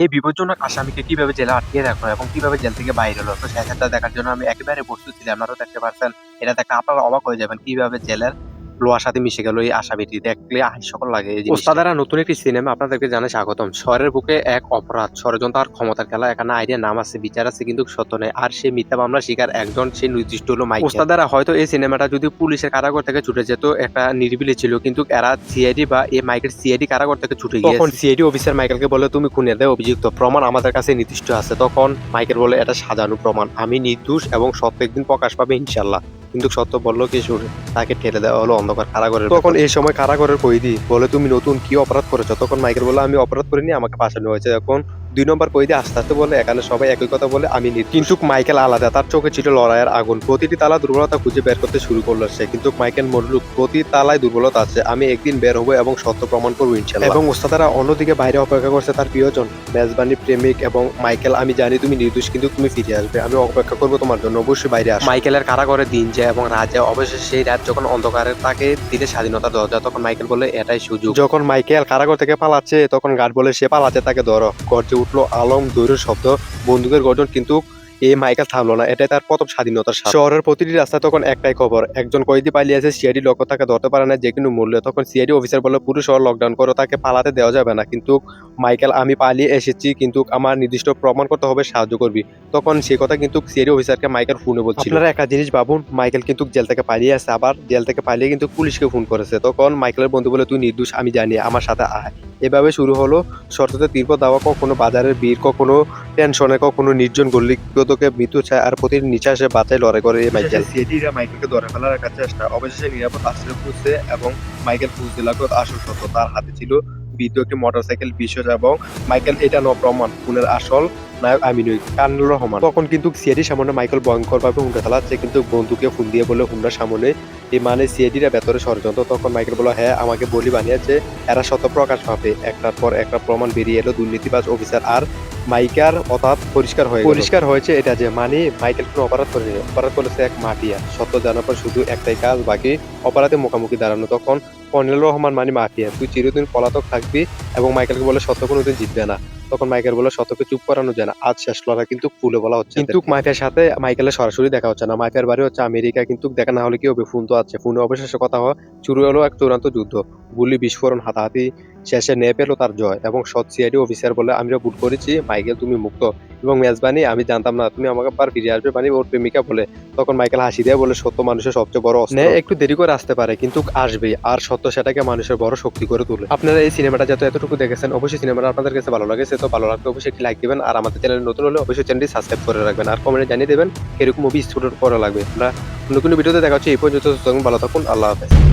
এই বিপজ্জনক আসামিকে কীভাবে জেলে আটকে রাখল এবং কীভাবে জেল থেকে বাইরে হলো? তো সেখানটা দেখার জন্য আমি একেবারে প্রস্তুত ছিলাম। আপনারাও দেখতে পাচ্ছেন এটা দেখে আপনারা অবাক হয়ে যাবেন কীভাবে জেলের লোয়ার সাথে মিশে গেল এই আসামিটি দেখলে সকল লাগে ওস্তাদারা নতুন একটি সিনেমা আপনাদেরকে জানাই স্বাগতম। শহরের বুকে এক অপরাধ। ষড়যন্ত্র আর ক্ষমতার খেলা এখানে আইডিয়া নাম আছে বিচার আছে কিন্তু সত্য নেই আর সেই মিথ্যা মামলা শিকার একজন সেই নির্দিষ্ট হলো মাইক। ওস্তাদারা হয়তো এই সিনেমাটা যদি পুলিশের কারাগার থেকে ছুটে যেত একটা নিরিবিলি ছিল কিন্তু এরা সিআইডি বা এই মাইকেল সিআইডি কারাগার থেকে ছুটে গিয়ে তখন সিআইডি অফিসার মাইকেলকে বলে তুমি খুনে দেয় অভিযুক্ত? প্রমাণ আমাদের কাছে নির্দিষ্ট আছে। তখন মাইকেল বলে এটা সাজানো প্রমাণ। আমি নির্দোষ এবং সত্য একদিন প্রকাশ পাবে ইনশাল্লাহ কিন্তু সত্য বলল কিশোর তাকে ঠেলে দেওয়া হলো অন্ধকার কারাগারে তখন এই সময় কারাগারের কয়েদি বলে, তুমি নতুন কি অপরাধ করেছ? তখন মাইকেল বলে আমি অপরাধ করিনি, আমাকে ফাঁসানো হয়েছে এখন। দুই নম্বর কয়েদি আস্তে আস্তে বলে এখানে সবাই একই কথা বলে আমি। কিন্তু মাইকেল আলাদা তার চোখে ছিল লড়াইয়ের আগুন। প্রতিটি তালা দুর্বলতা খুঁজে বের করতে শুরু করল সে কিন্তু মাইকেল মরলুক প্রতি তালায় দুর্বলতা আছে আমি একদিন বের হব এবং সত্য প্রমাণ করব ইনশাল্লাহ। এবং ওস্তাদারা অন্যদিকে বাইরে অপেক্ষা করছে তার প্রিয়জন মেজবানি প্রেমিক এবং মাইকেল। আমি জানি তুমি নির্দোষ কিন্তু তুমি ফিরে আসবে। আমি অপেক্ষা করব তোমার জন্য অবশ্যই বাইরে আস মাইকেলের কারাগারে দিন যায় এবং রাত যায়। অবশেষে সেই রাত যখন অন্ধকারে তাকে দিলে স্বাধীনতা দেওয়া যায় তখন মাইকেল বলে এটাই সুযোগ। যখন মাইকেল কারাগার থেকে পালাচ্ছে তখন গার্ড বলে সে পালাচ্ছে তাকে ধরো। গর্জে উঠল আলম দৈরের শব্দ। বন্দুকের গর্জন কিন্তু এই মাইকেল থামলো না, এটাই তার প্রথম স্বাধীনতার শহরের প্রতিটি রাস্তায় তখন একটাই খবর, একজন কয়েদি পালিয়ে আছে সিআইডি লক্ষ্য তাকে ধরতে পারে না, যে কোনো মূল্য। তখন সিআইডি অফিসার বলে পুরো শহর লকডাউন করো, তাকে পালাতে দেওয়া যাবে না। কিন্তু মাইকেল, আমি পালিয়ে এসেছি, কিন্তু আমার নির্দিষ্ট প্রমাণ করতে হবে, সাহায্য করবি। তখন সেই কথা কিন্তু সিআইডি অফিসারকে মাইকেল ফোনে বলছিল। আপনারা একটা জিনিস ভাবুন, মাইকেল কিন্তু জেল থেকে পালিয়ে আসছে আবার জেল থেকে পালিয়ে কিন্তু পুলিশকে ফোন করেছে। তখন মাইকেলের বন্ধু বলে, তুই নির্দোষ, আমি জানি, আমার সাথে আয়। এভাবে শুরু হলো শর্ততে তীব্র দাওয়া কখনো বাজারের ভিড়, কখনো টেনশনে, কখনো নির্জন গল্লিগতকে মৃত্যু চায় আর প্রতি নিঃশ্বাসে বাতায় লড়াই করে এই মাইকেল। সিএডিরা মাইকেলকে ধরে ফেলার একটা চেষ্টা অবশেষে নিরাপদ আশ্রয় খুঁজছে এবং মাইকেল লাগল আসল সত্য। তার হাতে ছিল বিদ্যুৎ একটি মোটরসাইকেল বিশ্বাস এবং মাইকেল এটা ন প্রমাণ। খুনের আসল নায়ক আমি নই কান্নুর রহমান তখন কিন্তু সিআইডির সামনে মাইকেল ভয়ঙ্কর ভাবে হুন্ডা চালাচ্ছে কিন্তু বন্ধুকে ফোন দিয়ে বলে হুন্ডার সামনে এই মানে সিআইডিরা ভেতরে ষড়যন্ত্র তখন মাইকেল বলো হ্যাঁ আমাকে বলি বানিয়েছে এরা শত প্রকাশ পাবে একটার পর একটা প্রমাণ বেরিয়ে এলো দুর্নীতিবাজ অফিসার আর মাইকার অর্থাৎ পরিষ্কার হয়ে পরিষ্কার হয়েছে এটা যে মানে মাইকেল কোনো অপরাধ করেনি অপরাধ করেছে এক মাফিয়া। সত্য জানার পর শুধু একটাই কাজ, বাকি অপরাধে মুখোমুখি দাঁড়ানো। তখন কর্নেল রহমান মানে মাফিয়া। তুই চিরদিন পলাতক থাকবি এবং মাইকেলকে বলে সত্য কোনোদিন জিতবে না। তখন মাইকেল বলে সত্যকে চুপ করানো যায় না। আজ শেষ লড়াই কিন্তু ফুলে বলা হচ্ছে কিন্তু মাইফের সাথে মাইকেলের সরাসরি দেখা হচ্ছে না। মাইফের বাড়ি হচ্ছে আমেরিকা কিন্তু দেখা না হলে কি হবে? ফোন তো আছে। ফোনে অবশেষে কথা হয়, শুরু হলো এক চূড়ান্ত যুদ্ধ। গুলি, বিস্ফোরণ, হাতাহাতি শেষে নিয়ে পেল তার জয় এবং সৎ সিআইডি অফিসার বলে আমরা বুট করেছি। মাইকেল, তুমি মুক্ত। এবং মেজবানি, আমি জানতাম না, তুমি আমাকে বার ফিরে আসবে মানে ওর প্রেমিকা বলে। তখন মাইকেল হাসি দিয়ে বলে, সত্য মানুষের সবচেয়ে বড় অস্ত্র। একটু দেরি করে আসতে পারে, কিন্তু আসবে, আর সত্য সেটাকে মানুষের বড় শক্তি করে তোলে। আপনারা এই সিনেমাটা যত এতটুকু দেখেছেন, অবশ্যই সিনেমাটা আপনাদের কাছে ভালো লাগে, সে তো ভালো লাগবে অবশ্যই একটি লাইক দিবেন, আর আমাদের চ্যানেল নতুন হলে অবশ্যই চ্যানেলটি সাবস্ক্রাইব করে রাখবেন, আর কমেন্টে জানিয়ে দেবেন, এরকম মুভি স্টুডিও করা লাগবে। আমরা নতুন ভিডিওতে দেখা হচ্ছে, এই পর্যন্ত ভালো থাকুন, আল্লাহ হাফেজ।